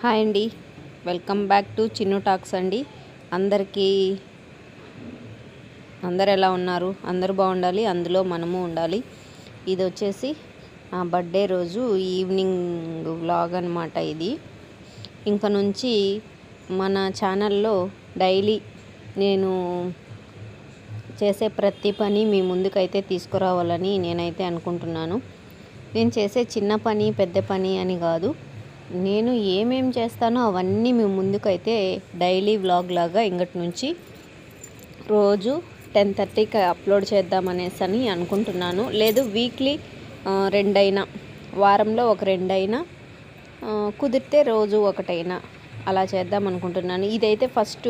Hi అండి. Welcome back to Chinnu talks అండి. అందరికీ అందరు ఎలా ఉన్నారు? అందరూ బాగుండాలి అందులో మనము ఉండాలి. ఇది వచ్చేసి బర్త్డే రోజు ఈవినింగ్ వ్లాగ్ అనమాట ఇది. ఇంక నుంచి మన ఛానల్లో డైలీ నేను చేసే ప్రతి పని మీ ముందుకైతే తీసుకురావాలని నేనైతే అనుకుంటున్నాను. నేను చేసే చిన్న పని పెద్ద పని అని కాదు. నేను ఏమేం చేస్తానో అవన్నీ మీ ముందుకైతే డైలీ వ్లాగ్ లాగా ఇంకటి నుంచి రోజు టెన్ థర్టీకి అప్లోడ్ చేద్దామనేసి అని అనుకుంటున్నాను. లేదు వీక్లీ రెండైనా వారంలో ఒక రెండైనా కుదిరితే రోజు ఒకటైనా అలా చేద్దాం అనుకుంటున్నాను. ఇదైతే ఫస్ట్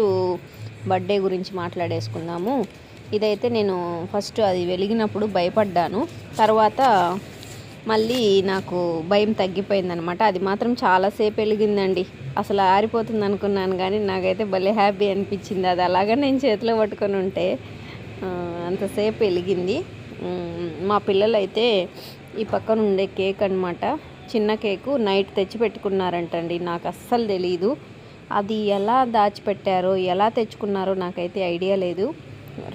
బర్త్డే గురించి మాట్లాడేసుకుందాము. ఇదైతే నేను ఫస్ట్ అది వెలిగినప్పుడు భయపడ్డాను. తర్వాత మళ్ళీ నాకు భయం తగ్గిపోయిందనమాట అది మాత్రం చాలాసేపు వెలిగిందండి. అసలు ఆరిపోతుంది అనుకున్నాను కానీ నాకైతే భలే హ్యాపీ అనిపించింది. అది అలాగా నేను చేతిలో పట్టుకొని ఉంటే అంతసేపు వెలిగింది. మా పిల్లలైతే ఈ పక్కన ఉండే కేక్ అనమాట చిన్న కేకు నైట్ తెచ్చి పెట్టుకున్నారంటండి నాకు అస్సలు తెలీదు. అది ఎలా దాచిపెట్టారో ఎలా తెచ్చుకున్నారో నాకైతే ఐడియా లేదు.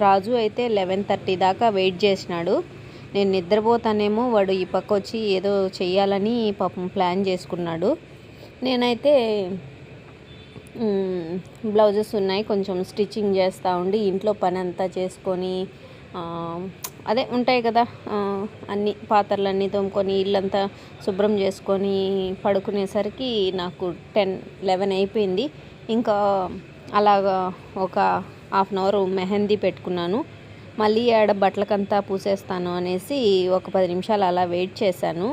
రాజు అయితే లెవెన్ థర్టీ దాకా వెయిట్ చేసినాడు. నేను నిద్రపోతానేమో వాడు ఈ పక్క వచ్చి ఏదో చేయాలని పాపం ప్లాన్ చేసుకున్నాడు. నేనైతే బ్లౌజెస్ ఉన్నాయి కొంచెం స్టిచ్చింగ్ చేస్తూ ఉండి ఇంట్లో పని అంతా చేసుకొని అదే ఉంటాయి కదా అన్ని పాత్రలన్నీ తోముకొని ఇల్లంతా శుభ్రం చేసుకొని పడుకునేసరికి నాకు టెన్ లెవెన్ అయిపోయింది. ఇంకా అలాగా ఒక హాఫ్ అన్ అవర్ మెహందీ పెట్టుకున్నాను. మళ్ళీ ఆడ బట్టలకంతా పూసేస్తాను అనేసి ఒక పది నిమిషాలు అలా వెయిట్ చేశాను.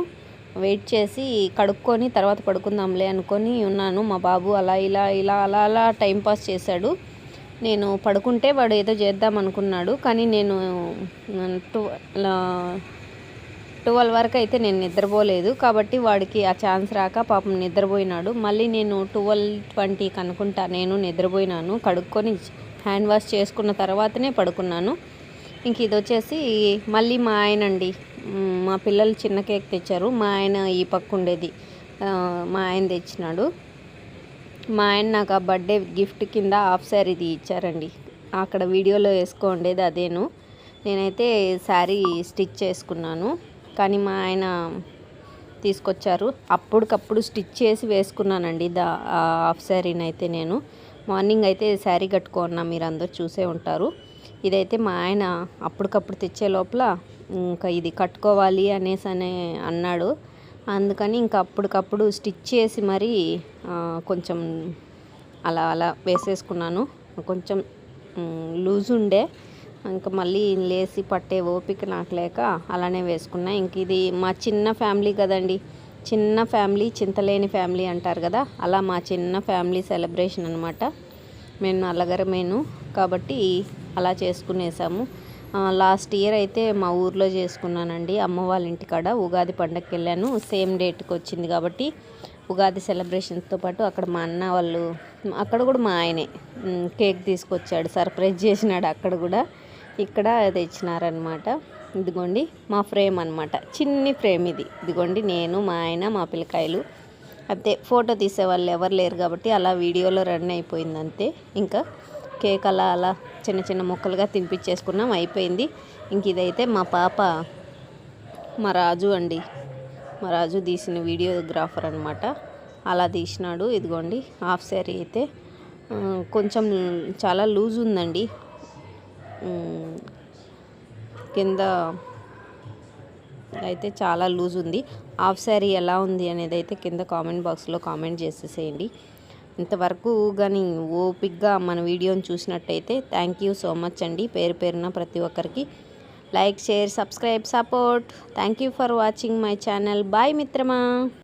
వెయిట్ చేసి కడుక్కొని తర్వాత పడుకుందాంలే అనుకొని ఉన్నాను. మా బాబు అలా ఇలా ఇలా అలా అలా టైంపాస్ చేశాడు. నేను పడుకుంటే వాడు ఏదో చేద్దాం అనుకున్నాడు. కానీ నేను టు ట్వెల్వ్ వరకు అయితే నేను నిద్రపోలేదు. కాబట్టి వాడికి ఆ ఛాన్స్ రాక పాపం నిద్రపోయినాడు. మళ్ళీ నేను ట్వెల్వ్ ట్వంటీకి అనుకుంటా నేను నిద్రపోయినాను. కడుక్కొని హ్యాండ్ వాష్ చేసుకున్న తర్వాతనే పడుకున్నాను. ఇంక ఇది వచ్చేసి మళ్ళీ మా ఆయన అండి మా పిల్లలు చిన్న కేక్ తెచ్చారు. మా ఆయన ఈ పక్క ఉండేది. మా ఆయన తెచ్చినాడు. మా ఆయన నాకు ఆ బర్త్డే గిఫ్ట్ కింద హాఫ్ శారీది ఇచ్చారండి. అక్కడ వీడియోలో వేసుకోండేది అదేను. నేనైతే శారీ స్టిచ్ చేసుకున్నాను. కానీ మా ఆయన తీసుకొచ్చారు. అప్పటికప్పుడు స్టిచ్ చేసి వేసుకున్నానండి దా ఆ హాఫ్ శారీని అయితే నేను. మార్నింగ్ అయితే శారీ కట్టుకున్నా మీరు అందరూ చూసే ఉంటారు. ఇదైతే మా ఆయన అప్పటికప్పుడు తెచ్చే లోపల ఇంకా ఇది కట్టుకోవాలి అనేసి అనే అన్నాడు. అందుకని ఇంకా అప్పటికప్పుడు స్టిచ్ చేసి మరీ కొంచెం అలా అలా వేసేసుకున్నాను. కొంచెం లూజ్ ఉండే. ఇంకా మళ్ళీ లేసి పట్టే ఓపిక నాకు లేక అలానే వేసుకున్నా. ఇంక ఇది మా చిన్న ఫ్యామిలీ కదండి. చిన్న ఫ్యామిలీ చింతలేని ఫ్యామిలీ అంటారు కదా. అలా మా చిన్న ఫ్యామిలీ సెలబ్రేషన్ అనమాట మేము నల్లగరమేను. కాబట్టి అలా చేసుకునేసాము. లాస్ట్ ఇయర్ అయితే మా ఊర్లో చేసుకున్నానండి. అమ్మ వాళ్ళ ఇంటికాడ ఉగాది పండగకి వెళ్ళాను. సేమ్ డేట్కి వచ్చింది కాబట్టి ఉగాది సెలబ్రేషన్స్తో పాటు అక్కడ మా అన్న వాళ్ళు అక్కడ కూడా మా ఆయనే కేక్ తీసుకొచ్చాడు. సర్ప్రైజ్ చేసినాడు అక్కడ కూడా. ఇక్కడ తెచ్చినారనమాట. ఇదిగోండి మా ఫ్రేమ్ అనమాట చిన్ని ఫ్రేమ్ ఇది. ఇదిగోండి నేను మా ఆయన మా పిల్లకాయలు. అంతే ఫోటో తీసే వాళ్ళు ఎవరు లేరు కాబట్టి అలా వీడియోలో రన్ అయిపోయింది అంతే. ఇంకా కేక్ అలా అలా చిన్న చిన్న ముక్కలుగా తినిపించేసుకున్నాం అయిపోయింది. ఇంక ఇదైతే మా పాప మా రాజు అండి. మా రాజు తీసిన వీడియోగ్రాఫర్ అనమాట అలా తీసినాడు ఇదిగోండి హాఫ్ శారీ అయితే. కొంచెం చాలా లూజ్ ఉందండి. కింద అయితే చాలా లూజ్ ఉంది. హాఫ్ శారీ ఎలా ఉంది అనేది అయితే కింద కామెంట్ బాక్స్లో కామెంట్ చేసేసేయండి. ఇంతవరకు కానీ ఓపిక్గా మన వీడియోని చూసినట్టయితే థ్యాంక్ యూ సో మచ్ అండి. పేరు పేరున ప్రతి ఒక్కరికి like share subscribe support. Thank you for watching my channel bye మిత్రమా.